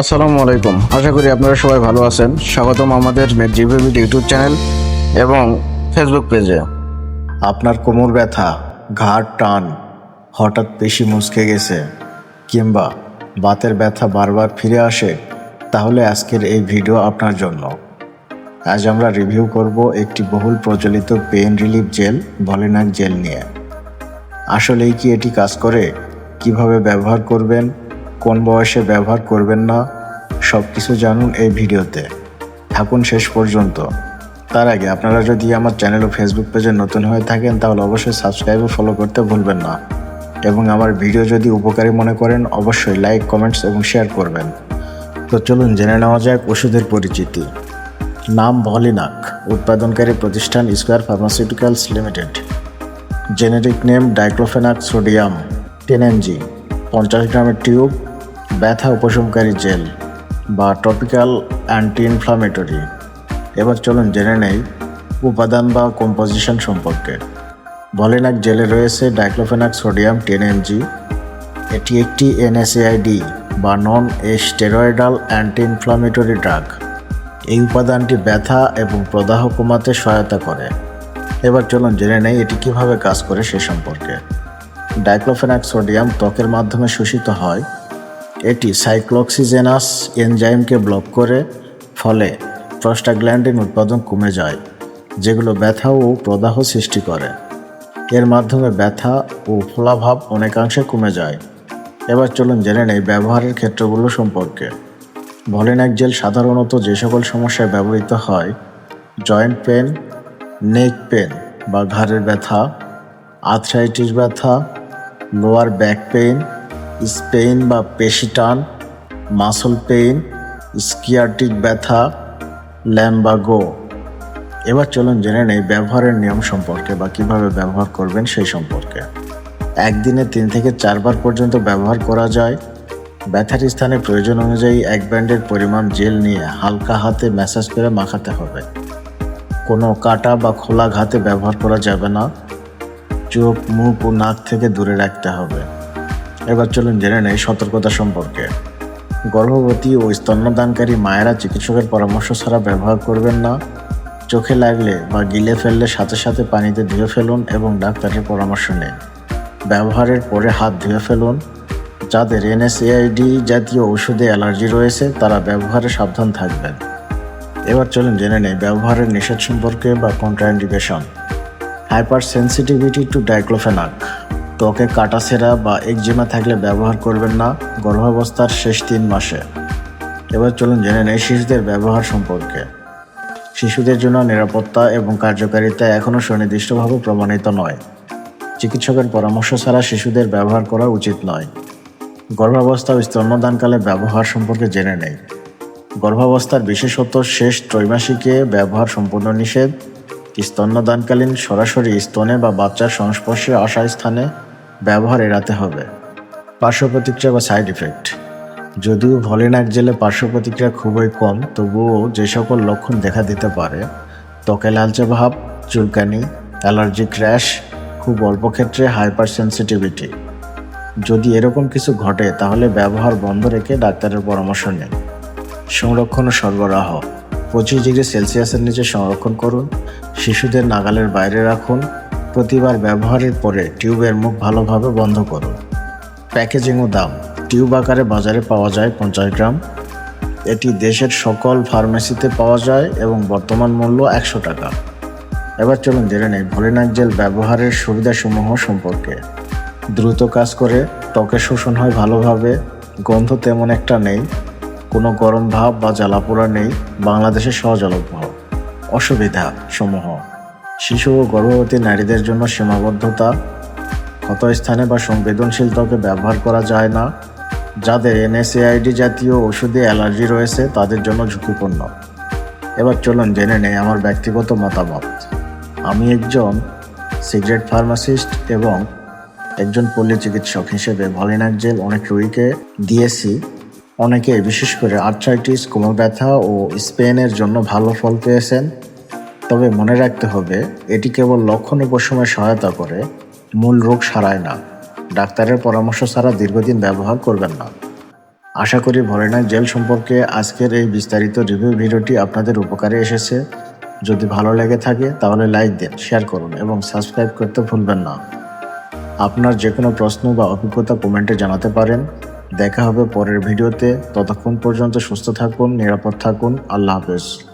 আসসালামু আলাইকুম। আশা করি আপনারা সবাই ভালো আছেন। স্বাগতম আমাদের জিবিবিড ইউটিউব চ্যানেল এবং ফেসবুক পেজে আপনার কোমর ব্যথা, ঘাড় টান, হঠাৎ পেশি মুচকে গেছে, কিংবা বাতের ব্যথা বারবার ফিরে আসে, তাহলে আজকের এই ভিডিও আপনার জন্য। আজ আমরা রিভিউ করব একটি বহুল প্রচলিত পেইন রিলিফ জেল ভলিনাক জেল নিয়ে। আসলেই কি এটি কাজ করে? কীভাবে ব্যবহার করবেন? কোন বয়সে ব্যবহার করবেন না সব কিছু জানুন এই ভিডিওতে। থাকুন শেষ পর্যন্ত। তার আগে আপনারা যদি আমার চ্যানেল ও ফেসবুক পেজে নতুন হয়ে থাকেন, তাহলে অবশ্যই সাবস্ক্রাইব ও ফলো করতে ভুলবেন না। এবং আমার ভিডিও যদি উপকারী মনে করেন, অবশ্যই লাইক কমেন্টস এবং শেয়ার করবেন। তো চলুন জেনে নেওয়া যাক ওষুধের পরিচিতি। নাম ভলিনাক, উৎপাদনকারী প্রতিষ্ঠান Square pharmaceuticals limited generic name diclofenac sodium ten MG পঞ্চাশ গ্রামের টিউব ব্যথা উপশমকারী জেল বা টপিক্যাল অ্যান্টি ইনফ্লামেটরি এবার চলুন জেনে নেই উপাদান বা কম্পোজিশন সম্পর্কে। ভলিনাক জেলে রয়েছে ডাইক্লোফেনাক সোডিয়াম টেন এমজি এটি একটি এনএসএআইডি বা non a steroidal anti inflammatory drug এই উপাদানটি ব্যথা এবং প্রদাহ কমাতে সহায়তা করে। এবার চলুন জেনে নেই এটি কীভাবে কাজ করে সে সম্পর্কে। ডাইক্লোফেনাক সোডিয়াম ত্বকের মাধ্যমে শোষিত হয় এটি সাইক্লোক্সিজেনাস এনজাইমকে ব্লক করে, ফলে প্রস্টাগ্ল্যান্ডিন উৎপাদন কমে যায়, যেগুলো ব্যথা ও প্রদাহ সৃষ্টি করে। এর মাধ্যমে ব্যথা ও ফোলাভাব অনেকাংশে কমে যায়। এবার চলুন জেনে নেই ব্যবহারের ক্ষেত্রগুলো সম্পর্কে। ভলিনাক জেল সাধারণত যে সকল সমস্যায় ব্যবহৃত হয়, জয়েন্ট পেন, নেক পেন বা ঘাড়ের ব্যথা, আর্থ্রাইটিস ব্যথা, লোয়ার ব্যাক পেইন স্পেইন বা পেশি টান, মাসল পেইন স্কিয়াটিক ব্যথা ল্যাম্বাগো এবার চলুন জেনে নেই ব্যবহারের নিয়ম সম্পর্কে বা কীভাবে ব্যবহার করবেন সেই সম্পর্কে। একদিনে তিন থেকে চারবার পর্যন্ত ব্যবহার করা যায়। ব্যথার স্থানে প্রয়োজন অনুযায়ী এক ব্যান্ডের পরিমাণ জেল নিয়ে হালকা হাতে ম্যাসাজ করে মাখাতে হবে। কোনো কাটা বা খোলা ঘাতে ব্যবহার করা যাবে না। চোখ, মুখ ও নাক থেকে দূরে রাখতে হবে। এবার চলুন জেনে নেই সতর্কতা সম্পর্কে। গর্ভবতী ও স্তন্যদানকারী মায়েরা চিকিৎসকের পরামর্শ ছাড়া ব্যবহার করবেন না। চোখে লাগলে বা গিলে ফেললে সাথে সাথে পানিতে ধুয়ে ফেলুন এবং ডাক্তারের পরামর্শ নিন। ব্যবহারের পরে হাত ধুয়ে ফেলুন। যাদের এনএসএআইডি জাতীয় ওষুধে অ্যালার্জি রয়েছে, তারা ব্যবহারে সাবধান থাকবেন। এবার চলুন জেনে নেই ব্যবহারের নিষেধ সম্পর্কে বা contraindication hyper sensitivity to diclofenac. ত্বকে কাটাছেঁড়া বা একজিমা থাকলে ব্যবহার করবেন না গর্ভাবস্থার শেষ তিন মাসে। এবার চলুন জেনে নেই শিশুদের ব্যবহার সম্পর্কে। শিশুদের জন্য নিরাপত্তা এবং কার্যকারিতা এখনও সুনির্দিষ্টভাবে প্রমাণিত নয়। চিকিৎসকের পরামর্শ ছাড়া শিশুদের ব্যবহার করা উচিত নয়। গর্ভাবস্থা ও স্তন্যদানকালে ব্যবহার সম্পর্কে জেনে নেই। গর্ভাবস্থার বিশেষত শেষ ত্রৈমাসিকে ব্যবহার সম্পূর্ণ নিষেধ। স্তন্যদানকালীন সরাসরি স্তনে বা বাচ্চার সংস্পর্শে আসা স্থানে ব্যবহার এড়াতে হবে। পার্শ্ব প্রতিক্রিয়া বা সাইড ইফেক্ট যদিও ভলিনাক জেলে পার্শ্ব প্রতিক্রিয়া খুবই কম, তবুও যে সকল লক্ষণ দেখা দিতে পারে ত্বকে লালচে ভাব, চুলকানি অ্যালার্জিক র্যাশ খুব অল্প ক্ষেত্রে হাইপার সেন্সিটিভিটি যদি এরকম কিছু ঘটে, তাহলে ব্যবহার বন্ধ রেখে ডাক্তারের পরামর্শ নিন। সংরক্ষণ ও সরবরাহ। পঁচিশ ডিগ্রি সেলসিয়াসের নিচে সংরক্ষণ করুন। শিশুদের নাগালের বাইরে রাখুন। প্রতিবার ব্যবহারের পরে টিউবের মুখ ভালোভাবে বন্ধ করুন। প্যাকেজিং ও দাম। টিউব আকারে বাজারে পাওয়া যায় পঞ্চাশ গ্রাম। এটি দেশের সকল ফার্মেসিতে পাওয়া যায় এবং বর্তমান মূল্য একশো টাকা। এবার চলুন জেনে নেই ভলিনাক জেল ব্যবহারের সুবিধাসমূহ সম্পর্কে। দ্রুত কাজ করে, ত্বকে শোষণ হয় ভালোভাবে, গন্ধ তেমন একটা নেই, কোনো গরম ভাব বা জ্বালাপোড়া নেই, বাংলাদেশের সহজলভ্য। অসুবিধা সমূহ শিশু ও গর্ভবতী নারীদের জন্য সীমাবদ্ধতা ক্ষত স্থানে বা সংবেদনশীল ত্বকে ব্যবহার করা যায় না, যাদের এনএসএআইডি জাতীয় ওষুধে অ্যালার্জি রয়েছে তাদের জন্য ঝুঁকিপূর্ণ। এবার চলুন জেনে নেই আমার ব্যক্তিগত মতামত। আমি একজন সিগারেট ফার্মাসিস্ট এবং একজন পল্লী চিকিৎসক হিসেবে ভলিনাক জেল অনেক রোগীকে দিয়েছি। অনেকে, বিশেষ করে আর্থ্রাইটিস কোমর ব্যথা ও স্পেনের জন্য ভালো ফল পেয়েছেন। তবে মনে রাখতে হবে, এটি কেবল লক্ষণ উপশমে সহায়তা করে, মূল রোগ সারায় না। ডাক্তারের পরামর্শ ছাড়া দীর্ঘদিন ব্যবহার করবেন না। আশা করি ভরেনার জেল সম্পর্কে আজকের এই বিস্তারিত রিভিউ ভিডিওটি আপনাদের উপকারে এসেছে। যদি ভালো লেগে থাকে, তাহলে লাইক দিন, শেয়ার করুন এবং সাবস্ক্রাইব করতে ভুলবেন না। আপনার যে কোনো প্রশ্ন বা অভিজ্ঞতা কমেন্টে জানাতে পারেন। দেখা হবে পরের ভিডিওতে। ততক্ষণ পর্যন্ত সুস্থ থাকুন, নিরাপদ থাকুন। আল্লাহ হাফেজ।